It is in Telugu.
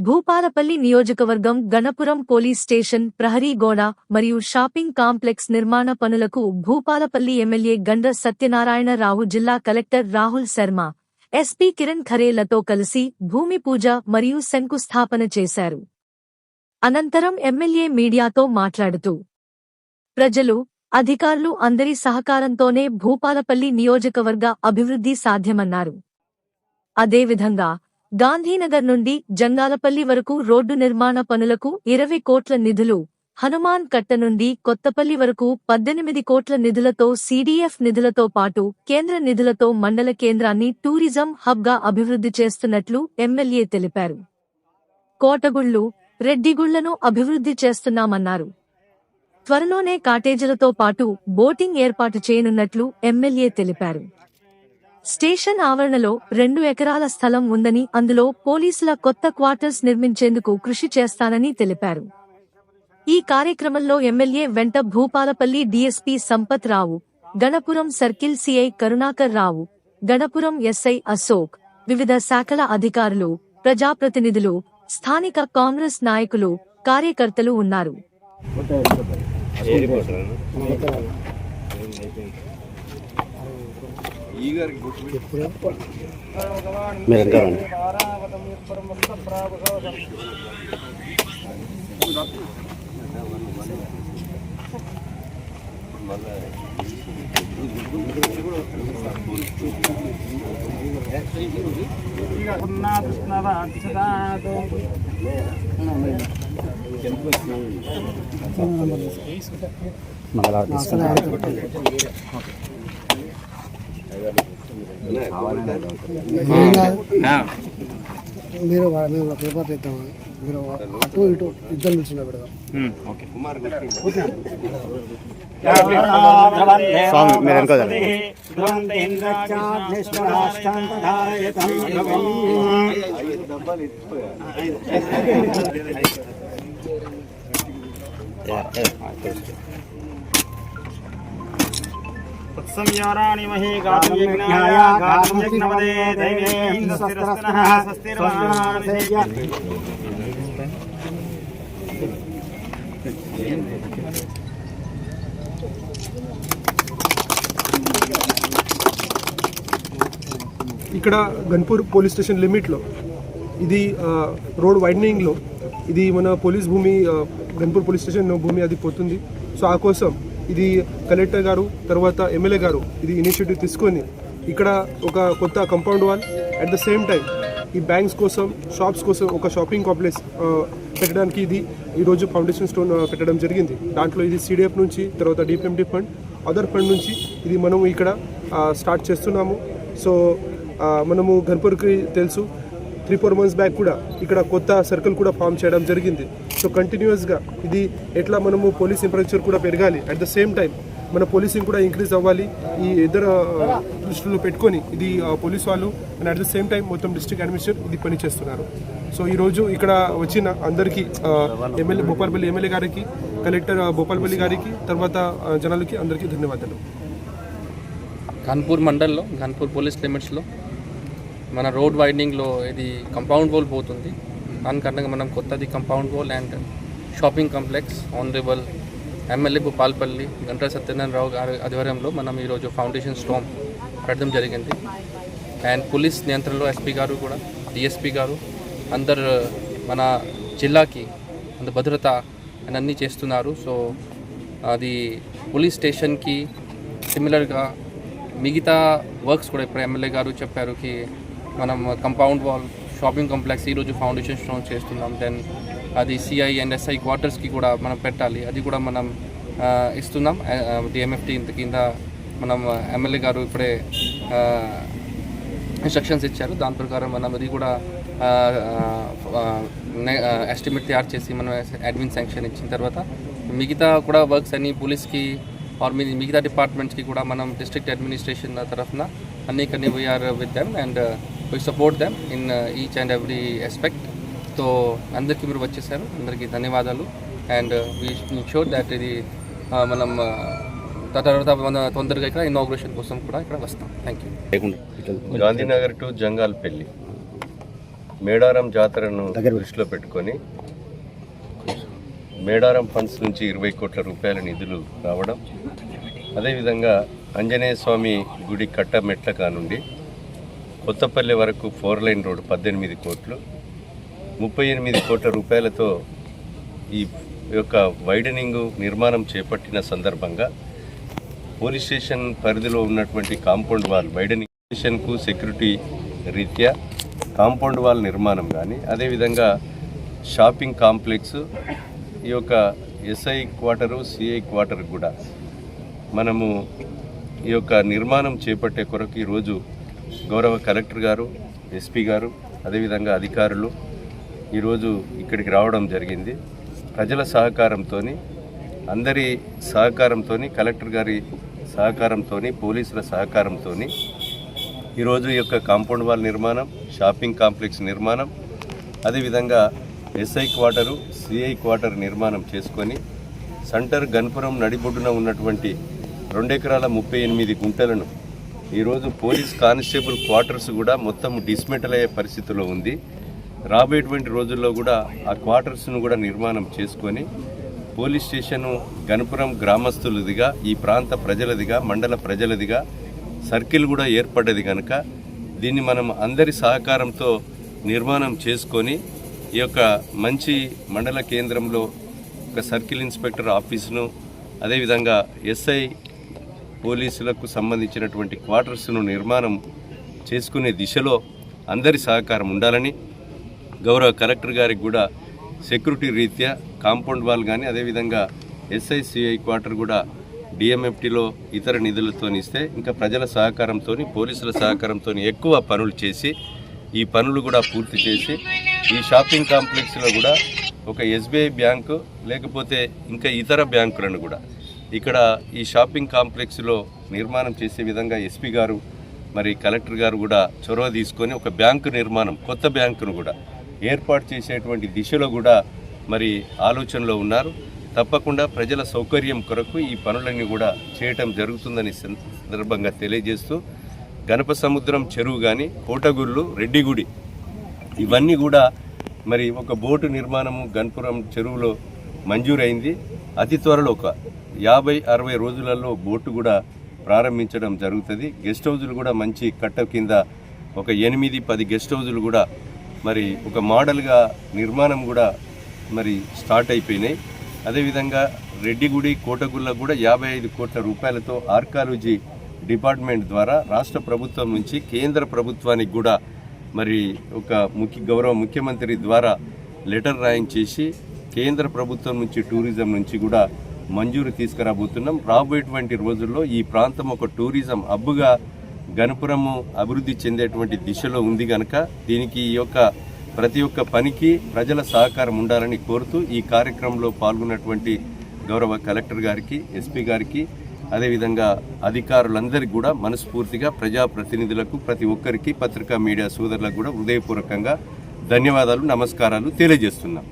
భూపాలపల్లి నియోజకవర్గం గణపురం పోలీస్ స్టేషన్ ప్రహరీ గోడ మరియు షాపింగ్ కాంప్లెక్స్ నిర్మాణ పనులకు భూపాలపల్లి ఎమ్మెల్యే గండ్ర సత్యనారాయణరావు జిల్లా కలెక్టర్ రాహుల్ శర్మ ఎస్పీ కిరణ్ ఖరేలతో కలిసి భూమి పూజ మరియు శంకుస్థాపన చేశారు. అనంతరం ఎమ్మెల్యే మీడియాతో మాట్లాడుతూ ప్రజలు అధికారులు అందరి సహకారంతోనే భూపాలపల్లి నియోజకవర్గ అభివృద్ధి సాధ్యమన్నారు. అదేవిధంగా గాంధీనగర్ నుండి జంగాలపల్లి వరకు రోడ్డు నిర్మాణ పనులకు ఇరవై కోట్ల నిధులు. హనుమాన్ కట్ట నుండి కొత్తపల్లి వరకు పద్దెనిమిది కోట్ల నిధులతో సీడీఎఫ్ నిధులతో పాటు కేంద్ర నిధులతో మండల కేంద్రాన్ని టూరిజం హబ్గా అభివృద్ధి చేస్తున్నట్లు ఎమ్మెల్యే తెలిపారు. కోటగుళ్ళు రెడ్డిగుళ్ళను అభివృద్ధి చేస్తున్నామన్నారు. త్వరలోనే కాటేజీలతో పాటు బోటింగ్ ఏర్పాటు చేయనున్నట్లు ఎమ్మెల్యే తెలిపారు. స్టేషన్ ఆవరణలో రెండు ఎకరాల స్థలం ఉందని అందులో పోలీసుల కొత్త క్వార్టర్స్ నిర్మించేందుకు కృషి చేస్తానని తెలిపారు. ఈ కార్యక్రమంలో ఎమ్మెల్యే వెంట Bhupalpally DSP Sampath Rao Ganapuram circle CI Karunakar Rao Ganapuram SI Ashok వివిధ శాఖల అధికారులు ప్రజాప్రతినిధులు స్థానిక కాంగ్రెస్ నాయకులు కార్యకర్తలు ఉన్నారు. మీరు ఎంత రండి మంగళవారం తీసుకుంటాం మీరు వా- మేము ఒక పేపర్ తెద్దాం మీరు అటు ఇటు ఇద్దరు నిల్చున్నా పెడదాం స్వామి మీరు వెనక రండి. ఇక్కడ గన్పూర్ పోలీస్ స్టేషన్ లిమిట్లో ఇది రోడ్ వైడనింగ్లో ఇది మన పోలీస్ భూమి గన్పూర్ పోలీస్ స్టేషన్ భూమి అది పోతుంది. సో ఆ కోసం ఇది కలెక్టర్ గారు తర్వాత ఎమ్మెల్యే గారు ఇది ఇనిషియేటివ్ తీసుకొని ఇక్కడ ఒక కొత్త compound wall at the same time ఈ బ్యాంక్స్ కోసం షాప్స్ కోసం ఒక షాపింగ్ కాంప్లెక్స్ పెట్టడానికి ఇది ఈరోజు ఫౌండేషన్ స్టోన్ పెట్టడం జరిగింది. దాంట్లో ఇది సిడిఎఫ్ నుంచి తర్వాత డిపిఎండి ఫండ్ అదర్ ఫండ్ నుంచి ఇది మనం ఇక్కడ స్టార్ట్ చేస్తున్నాము. సో మనము గన్పూర్కి తెలుసు త్రీ ఫోర్ మంత్స్ బ్యాక్ కూడా ఇక్కడ కొత్త సర్కిల్ కూడా ఫామ్ చేయడం జరిగింది. సో కంటిన్యూస్గా ఇది ఎట్లా మనము పోలీస్ ఇన్ఫ్రాస్ట్రక్చర్ కూడా పెరగాలి. అట్ ద సేమ్ టైం మన పోలీసింగ్ కూడా ఇంక్రీజ్ అవ్వాలి. ఈ ఇద్దరు దృష్టిలో పెట్టుకొని ఇది పోలీస్ వాళ్ళు and at the same time మొత్తం డిస్ట్రిక్ట్ అడ్మినిస్ట్రేటర్ ఇది పని చేస్తున్నారు. సో ఈరోజు ఇక్కడ వచ్చిన అందరికీ ఎమ్మెల్యే భూపాల్పల్లి ఎమ్మెల్యే గారికి కలెక్టర్ భూపాల్పల్లి గారికి తర్వాత జనాలకి అందరికీ ధన్యవాదాలు. కాన్పూర్ మండల్లో కాన్పూర్ పోలీస్ లిమిట్స్లో మన రోడ్ వైడింగ్లో ఇది కంపౌండ్ వాల్ పోతుంది. దానికన్నా మనం కొత్తది compound wall and shopping complex honourable MLA Bhupalpally Ganta Satyanarayanarao గారి ఆధ్వర్యంలో మనం ఈరోజు ఫౌండేషన్ స్టోమ్ పెట్టడం జరిగింది అండ్ పోలీస్ నియంత్రణలో ఎస్పీ గారు కూడా డిఎస్పీ గారు అందరు మన జిల్లాకి అంత భద్రత అని అన్నీ చేస్తున్నారు సో అది పోలీస్ స్టేషన్కి సిమిలర్గా మిగతా వర్క్స్ కూడా ఇప్పుడు ఎమ్మెల్యే గారు చెప్పారు కి మనం కంపౌండ్ వాల్ షాపింగ్ కాంప్లెక్స్ ఈరోజు ఫౌండేషన్ స్టోన్ చేస్తున్నాం. దెన్ అది సిఐ అండ్ ఎస్ఐ క్వార్టర్స్కి కూడా మనం పెట్టాలి. అది కూడా మనం ఇస్తున్నాం. డిఎంఎఫ్టీ ఇంత కింద మనం ఎమ్మెల్యే గారు ఇప్పుడే ఇన్స్ట్రక్షన్స్ ఇచ్చారు. దాని ప్రకారం మనం అది కూడా ఎస్టిమేట్ తయారు చేసి మనం అడ్మిన్ శాంక్షన్ ఇచ్చిన తర్వాత మిగతా కూడా వర్క్స్ అన్ని పోలీస్కి ఆర్ మిగతా డిపార్ట్మెంట్స్కి కూడా మనం డిస్ట్రిక్ట్ అడ్మినిస్ట్రేషన్ తరఫున అన్నీ కన్నీ we are with them and we support them in each and every aspect so అందరికీ మీరు వచ్చేసారు. అందరికీ ధన్యవాదాలు. అండ్ వీ షోర్ దాట్ ఇది ఆ, మనం ఆ, తర్వాత మన తొందరగా ఇక్కడ ఇనాగ్రేషన్ కోసం కూడా ఇక్కడ వస్తాం. Thank you Gandhinagar to Jangalpally. Medaram జాతరను దగ్గర దృష్టిలో పెట్టుకొని మేడారం ఫండ్స్ నుంచి ఇరవై కోట్ల రూపాయల నిధులు రావడం అదేవిధంగా ఆంజనేయ స్వామి గుడి కట్ట మెట్ల కానుండి కొత్తపల్లి వరకు ఫోర్ లైన్ రోడ్డు పద్దెనిమిది కోట్లు ముప్పై ఎనిమిది కోట్ల రూపాయలతో ఈ యొక్క వైడనింగ్ నిర్మాణం చేపట్టిన సందర్భంగా పోలీస్ స్టేషన్ పరిధిలో ఉన్నటువంటి కాంపౌండ్ వాల్ వైడనింగ్ స్టేషన్కు సెక్యూరిటీ రీత్యా కాంపౌండ్ వాల్ నిర్మాణం కానీ అదేవిధంగా షాపింగ్ కాంప్లెక్స్ ఈ యొక్క ఎస్ఐ క్వార్టరు సిఐ క్వార్టర్ కూడా మనము ఈ యొక్క నిర్మాణం చేపట్టే కొరకు ఈరోజు గౌరవ కలెక్టర్ గారు ఎస్పీ గారు అదేవిధంగా అధికారులు ఈరోజు ఇక్కడికి రావడం జరిగింది. ప్రజల సహకారంతో అందరి సహకారంతో కలెక్టర్ గారి సహకారంతో పోలీసుల సహకారంతో ఈరోజు ఈ యొక్క కాంపౌండ్ వాల్ నిర్మాణం షాపింగ్ కాంప్లెక్స్ నిర్మాణం అదేవిధంగా ఎస్ఐ క్వార్టరు సిఐ క్వార్టర్ నిర్మాణం చేసుకొని సెంటర్ గన్పురం నడిబొడ్డున ఉన్నటువంటి రెండెకరాల ముప్పై ఎనిమిది గుంటలను ఈరోజు పోలీస్ కానిస్టేబుల్ క్వార్టర్స్ కూడా మొత్తం డిస్మెంటల్ అయ్యే పరిస్థితిలో ఉంది. రాబోయేటువంటి రోజుల్లో కూడా ఆ క్వార్టర్స్ను కూడా నిర్మాణం చేసుకొని పోలీస్ స్టేషను గణపురం గ్రామస్తులదిగా ఈ ప్రాంత ప్రజలదిగా మండల ప్రజలదిగా సర్కిల్ కూడా ఏర్పడ్డది కనుక దీన్ని మనం అందరి సహకారంతో నిర్మాణం చేసుకొని ఈ యొక్క మంచి మండల కేంద్రంలో ఒక సర్కిల్ ఇన్స్పెక్టర్ ఆఫీసును అదేవిధంగా ఎస్ఐ పోలీసులకు సంబంధించినటువంటి క్వార్టర్స్ను నిర్మాణం చేసుకునే దిశలో అందరి సహకారం ఉండాలని గౌరవ కలెక్టర్ గారికి కూడా సెక్యూరిటీ రీత్యా కాంపౌండ్ వాల్ కానీ అదేవిధంగా ఎస్ఐసిఐ క్వార్టర్ కూడా డిఎంఎఫ్టీలో ఇతర నిధులతో ఇస్తే ఇంకా ప్రజల సహకారంతో పోలీసుల సహకారంతో ఎక్కువ పనులు చేసి ఈ పనులు కూడా పూర్తి చేసి ఈ షాపింగ్ కాంప్లెక్స్లో కూడా ఒక ఎస్బీఐ బ్యాంకు లేకపోతే ఇంకా ఇతర బ్యాంకులను కూడా ఇక్కడ ఈ షాపింగ్ కాంప్లెక్స్లో నిర్మాణం చేసే విధంగా ఎస్పీ గారు మరి కలెక్టర్ గారు కూడా చొరవ తీసుకొని ఒక బ్యాంకు నిర్మాణం కొత్త బ్యాంకును కూడా ఏర్పాటు చేసేటువంటి దిశలో కూడా మరి ఆలోచనలో ఉన్నారు. తప్పకుండా ప్రజల సౌకర్యం కొరకు ఈ పనులన్నీ కూడా చేయటం జరుగుతుందని సందర్భంగా తెలియజేస్తూ గణప సముద్రం చెరువు కానీ కోటగుళ్ళు రెడ్డిగుడి ఇవన్నీ కూడా మరి ఒక బోటు నిర్మాణము గన్పురం చెరువులో మంజూరైంది. అతి త్వరలో ఒక యాభై అరవై రోజులలో బోటు కూడా ప్రారంభించడం జరుగుతుంది. గెస్ట్ హౌజులు కూడా మంచి కట్ట కింద ఒక ఎనిమిది పది గెస్ట్ హౌజులు కూడా మరి ఒక మోడల్గా నిర్మాణం కూడా మరి స్టార్ట్ అయిపోయినాయి. అదేవిధంగా రెడ్డిగుడి కోటగుళ్ళ కూడా యాభై ఐదు కోట్ల రూపాయలతో ఆర్కాలజీ డిపార్ట్మెంట్ ద్వారా రాష్ట్ర ప్రభుత్వం నుంచి కేంద్ర ప్రభుత్వానికి కూడా మరి ఒక ముఖ్య గౌరవ ముఖ్యమంత్రి ద్వారా లెటర్ రాయించేసి కేంద్ర ప్రభుత్వం నుంచి టూరిజం నుంచి కూడా మంజూరు తీసుకురాబోతున్నాం. రాబోయేటువంటి రోజుల్లో ఈ ప్రాంతం ఒక టూరిజం హబ్బుగా గణపురము అభివృద్ధి చెందేటువంటి దిశలో ఉంది కనుక దీనికి ఈ యొక్క ప్రతి ఒక్క పనికి ప్రజల సహకారం ఉండాలని కోరుతూ ఈ కార్యక్రమంలో పాల్గొన్నటువంటి గౌరవ కలెక్టర్ గారికి ఎస్పీ గారికి అదేవిధంగా అధికారులందరికీ కూడా మనస్ఫూర్తిగా ప్రజాప్రతినిధులకు ప్రతి ఒక్కరికి పత్రికా మీడియా సోదరులకు కూడా హృదయపూర్వకంగా ధన్యవాదాలు నమస్కారాలు తెలియజేస్తున్నాం.